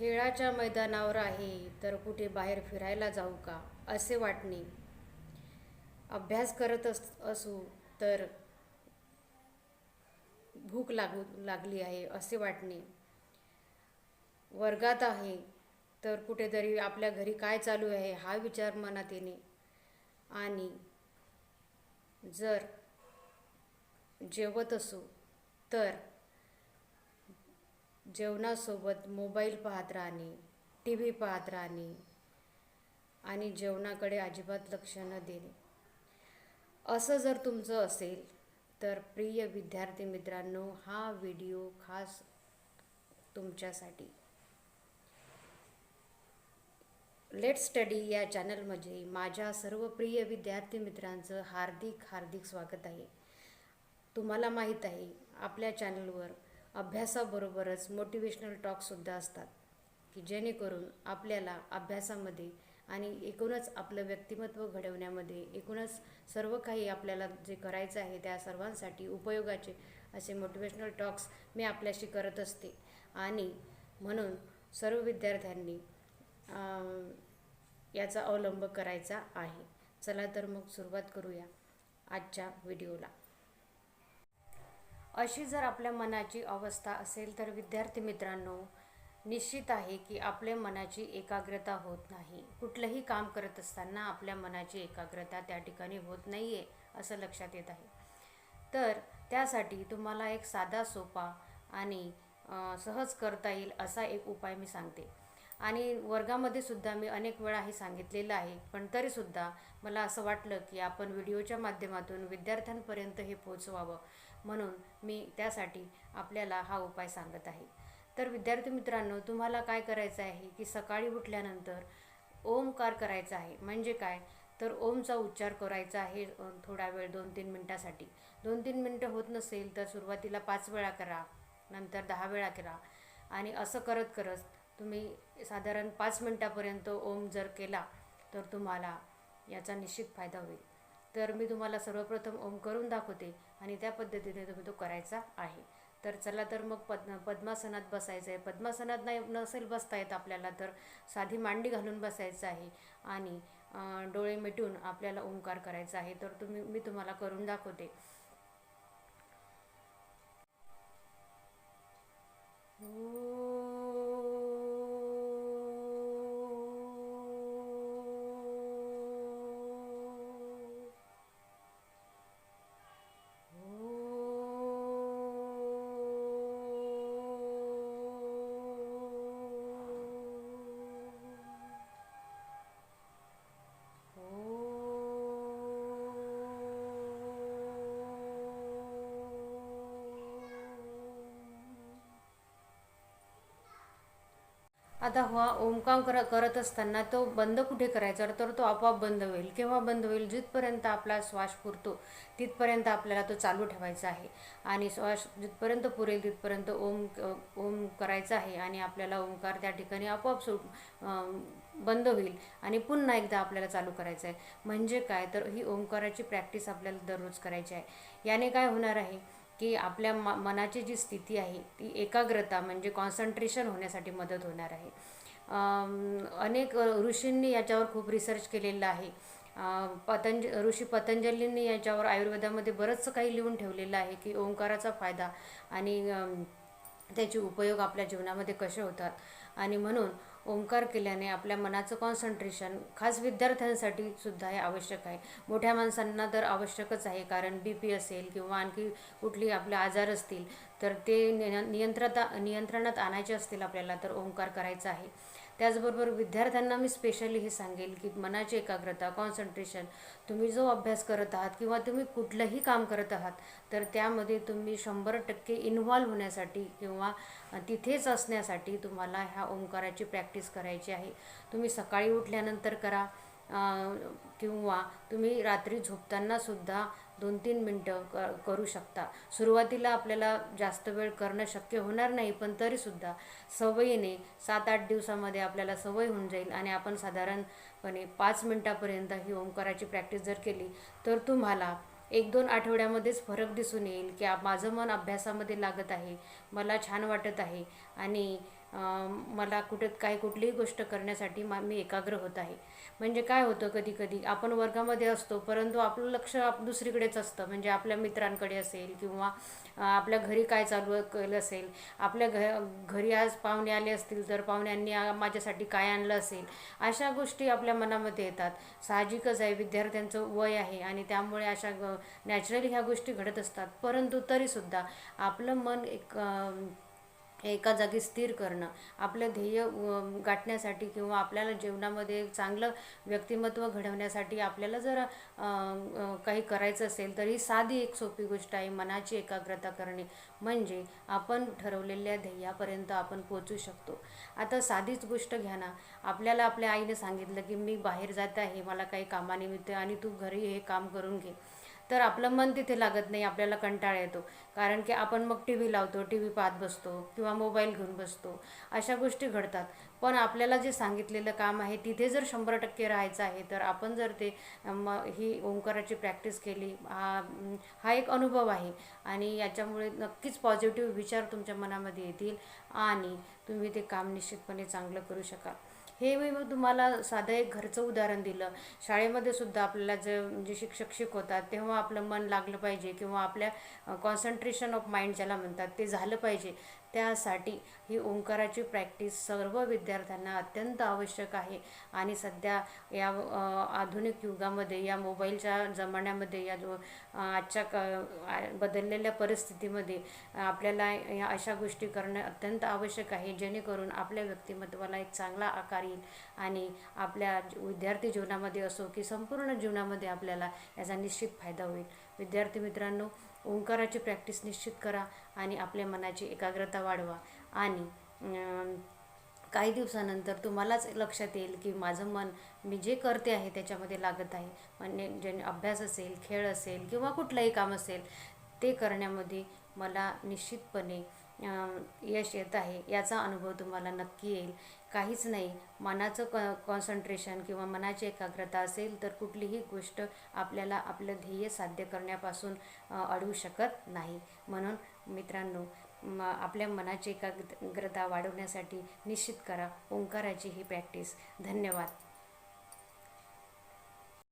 खेळाच्या मैदानावर आहे तर कुठे बाहेर फिरायला जाऊ का असे वाटणे. अभ्यास करत अस असू तर भूक लागू लागली आहे असे वाटणे. वर्गात आहे तर कुठेतरी आपल्या घरी काय चालू आहे हा विचार मनात येणे. आणि जर जेवत असू तर जेवणासोबत मोबाईल पाहत राहणे टी व्ही पाहत राहणे आणि जेवणाकडे अजिबात लक्ष न देणे. असं जर तुमचं असेल तर प्रिय विद्यार्थी मित्रांनो हा व्हिडिओ खास तुमच्यासाठी. लेट स्टडी या चॅनलमध्ये माझ्या सर्व प्रिय विद्यार्थी मित्रांचं हार्दिक हार्दिक स्वागत आहे. तुम्हाला माहीत आहे आपल्या चॅनलवर अभ्यासाबरोबरच मोटिवेशनल टॉकसुद्धा असतात की जेणेकरून आपल्याला अभ्यासामध्ये आणि एकूणच आपलं व्यक्तिमत्व घडवण्यामध्ये एकूणच सर्व काही आपल्याला जे करायचं आहे त्या सर्वांसाठी उपयोगाचे असे मोटिवेशनल टॉक्स मी आपल्याशी करत असते. आणि म्हणून सर्व विद्यार्थ्यांनी याचा अवलंब करायचा आहे. चला तर मग सुरुवात करूया आजच्या व्हिडिओला अशी जर आपल्या मनाची अवस्था असेल तर विद्यार्थी मित्रांनो निश्चित आहे की आपल्या मनाची एकाग्रता होत नाही. कुठलंही काम करत असताना आपल्या मनाची एकाग्रता त्या ठिकाणी होत नाही आहे असं लक्षात येत आहे. तर त्यासाठी तुम्हाला एक साधा सोपा आणि सहज करता येईल असा एक उपाय मी सांगते. आणि वर्गामध्ये सुद्धा मी अनेक वेळा हे सांगितलेलं आहे. पण तरीसुद्धा मला असं वाटलं की आपण व्हिडिओच्या माध्यमातून विद्यार्थ्यांपर्यंत हे पोचवावं म्हणून मी त्यासाठी आपल्याला हा उपाय सांगत आहे. तर विद्यार्थी मित्रांनो तुम्हाला काय करायचं आहे की सकाळी उठल्यानंतर ओमकार करायचा आहे. म्हणजे काय? तर ओमचा उच्चार करायचा आहे थोडा वेळ दोन तीन मिनटासाठी. दोन तीन मिनटं होत नसेल तर सुरुवातीला पाच वेळा करा नंतर दहा वेळा करा. आणि असं करत करत तुम्ही साधारण पाच मिनटापर्यंत ओम जर केला तर तुम्हाला याचा निश्चित फायदा होईल. तर मी तुम्हाला सर्वप्रथम ओम करून दाखवते आणि त्या पद्धतीने तुम्ही तो करायचा आहे. तर चला तर मग पद्म पद्मासनात बसायचं आहे. पद्मासनात नाही नसेल बसता येत आपल्याला तर साधी मांडी घालून बसायचं आहे आणि डोळे मिटून आपल्याला ओंकार करायचा आहे. तर तुम्ही मी तुम्हाला करून दाखवते. आता हा ओमकाम कर करत असताना तो बंद कुठे करायचा? तर तो आपोआप बंद होईल. केव्हा बंद होईल? जिथपर्यंत आपला श्वास पुरतो तिथपर्यंत आपल्याला तो चालू ठेवायचा आहे. आणि श्वास जिथपर्यंत पुरेल तिथपर्यंत ओम ओम करायचा आहे आणि आपल्याला ओंकार त्या ठिकाणी आपोआप सुट बंद होईल आणि पुन्हा एकदा आपल्याला चालू करायचं आहे. म्हणजे काय? तर ही ओंकाराची प्रॅक्टिस आपल्याला दररोज करायची आहे. याने काय होणार आहे? की आपल्या म मनाची जी स्थिती आहे ती एकाग्रता म्हणजे कॉन्सन्ट्रेशन होण्यासाठी मदत होणार आहे. अनेक ऋषींनी याच्यावर खूप रिसर्च केलेलं आहे. पतंज ऋषी पतंजलींनी याच्यावर आयुर्वेदामध्ये बरंचसं काही लिहून ठेवलेलं आहे की ओंकाराचा फायदा आणि त्याचे उपयोग आपल्या जीवनामध्ये कसे होतात. आणि म्हणून ओंकार केल्याने आपल्या मनाचं कॉन्सन्ट्रेशन खास विद्यार्थ्यांसाठी सुद्धा हे आवश्यक आहे. मोठ्या माणसांना तर आवश्यकच आहे कारण बी पी असेल किंवा आणखी कुठली आपले आजार असतील तर ते निय- नियंत्रता नियंत्रणात आणायचे असतील आपल्याला तर ओंकार करायचा आहे. त्याचबरोबर विद्यार्थ्यांना मी स्पेशली हे सांगेल की मनाची एकाग्रता कॉन्सन्ट्रेशन तुम्ही जो अभ्यास करत आहात किंवा तुम्ही कुठलंही काम करत आहात तर त्यामध्ये तुम्ही शंभर टक्के इन्व्हॉल्व होण्यासाठी किंवा तिथेच असण्यासाठी तुम्हाला ह्या ओंकाराची प्रॅक्टिस प्रॅक्टिस करायची आहे. तुम्ही सकाळी उठल्यानंतर करा किंवा तुम्ही रात्री झोपताना सुद्धा दोन तीन मिनटं क करू शकता. सुरुवातीला आपल्याला जास्त वेळ करणं शक्य होणार नाही पण तरीसुद्धा सवयीने सात आठ दिवसामध्ये आपल्याला सवय होऊन जाईल आणि आपण साधारणपणे पाच मिनटापर्यंत ही ओंकाराची प्रॅक्टिस जर केली तर तुम्हाला एक दोन आठवड्यामध्येच फरक दिसून येईल की माझं मन अभ्यासामध्ये लागत आहे मला छान वाटत आहे आणि मला कुठं काही कुठलीही गोष्ट करण्यासाठी मा मी एकाग्र होत आहे. म्हणजे काय होतं कधी कधी आपण वर्गामध्ये असतो परंतु आपलं लक्ष आप दुसरीकडेच असतं. म्हणजे आपल्या मित्रांकडे असेल किंवा आपल्या घरी काय चालू केलं असेल आपल्या घ घरी आज पाहुणे आले असतील तर पाहुण्यांनी माझ्यासाठी काय आणलं असेल अशा गोष्टी आपल्या मनामध्ये येतात. साहजिकच आहे विद्यार्थ्यांचं वय आहे आणि त्यामुळे अशा नॅचरली ह्या गोष्टी घडत असतात. परंतु तरीसुद्धा आपलं मन एक एका जागी स्थिर करणं आपलं ध्येय गाठण्यासाठी किंवा आपल्याला जीवनामध्ये चांगलं व्यक्तिमत्व घडवण्यासाठी आपल्याला जर काही करायचं असेल तर ही साधी एक सोपी गोष्ट आहे मनाची एकाग्रता करणे. म्हणजे आपण ठरवलेल्या ध्येयापर्यंत आपण पोचू शकतो. आता साधीच गोष्ट घ्या ना. आपल्याला आपल्या आईने सांगितलं की मी बाहेर जात आहे मला काही कामानिमित्त आणि तू घरी हे काम करून घे. तर आपलं मन तिथे लागत नाही आपल्याला कंटाळा येतो. कारण की आपण मग टी व्ही लावतो टी व्ही पाहत बसतो किंवा मोबाईल घेऊन बसतो. अशा गोष्टी घडतात. पण आपल्याला जे सांगितलेलं काम आहे तिथे जर शंभर टक्के राहायचं आहे तर आपण जर ते म ही ओंकाराची प्रॅक्टिस केली हा हा एक अनुभव आहे. आणि याच्यामुळे नक्कीच पॉझिटिव्ह विचार तुमच्या मनामध्ये येतील आणि तुम्ही ते काम निश्चितपणे चांगलं करू शकाल. हे मी मग तुम्हाला साधं एक घरचं उदाहरण दिलं. शाळेमध्ये सुद्धा आपल्याला जे जे शिक्षक शिकवतात तेव्हा आपलं मन लागलं पाहिजे किंवा आपल्या कॉन्सन्ट्रेशन ऑफ माइंड ज्याला म्हणतात ते झालं पाहिजे. त्यासाठी ही ओंकाराची प्रॅक्टिस सर्व विद्यार्थ्यांना अत्यंत आवश्यक आहे. आणि सध्या या आधुनिक युगामध्ये या मोबाईलच्या जमान्यामध्ये या जो आजच्या क बदललेल्या परिस्थितीमध्ये आपल्याला या अशा गोष्टी करणं अत्यंत आवश्यक आहे जेणेकरून आपल्या व्यक्तिमत्वाला एक चांगला आकार येईल आणि आपल्या विद्यार्थी जीवनामध्ये असो की संपूर्ण जीवनामध्ये आपल्याला याचा निश्चित फायदा होईल. विद्यार्थी मित्रांनो ओंकाराची प्रॅक्टिस निश्चित करा आणि आपल्या मनाची एकाग्रता वाढवा. आणि काही दिवसानंतर तुम्हालाच लक्षात येईल की माझं मन मी जे करते आहे त्याच्यामध्ये लागत आहे. म्हणजे जे अभ्यास असेल खेळ असेल किंवा कुठलंही काम असेल ते करण्यामध्ये मला निश्चितपणे यश येत आहे याचा अनुभव तुम्हाला नक्की येईल. काहीच नाही. मनाचं क कॉन्सन्ट्रेशन किंवा मनाची एकाग्रता असेल तर कुठलीही गोष्ट आपल्याला आपलं ध्येय साध्य करण्यापासून अडवू शकत नाही. म्हणून मित्रांनो म आपल्या मनाची एकाग्रता वाढवण्यासाठी निश्चित करा. ओंकाराची ही प्रॅक्टिस धन्यवाद.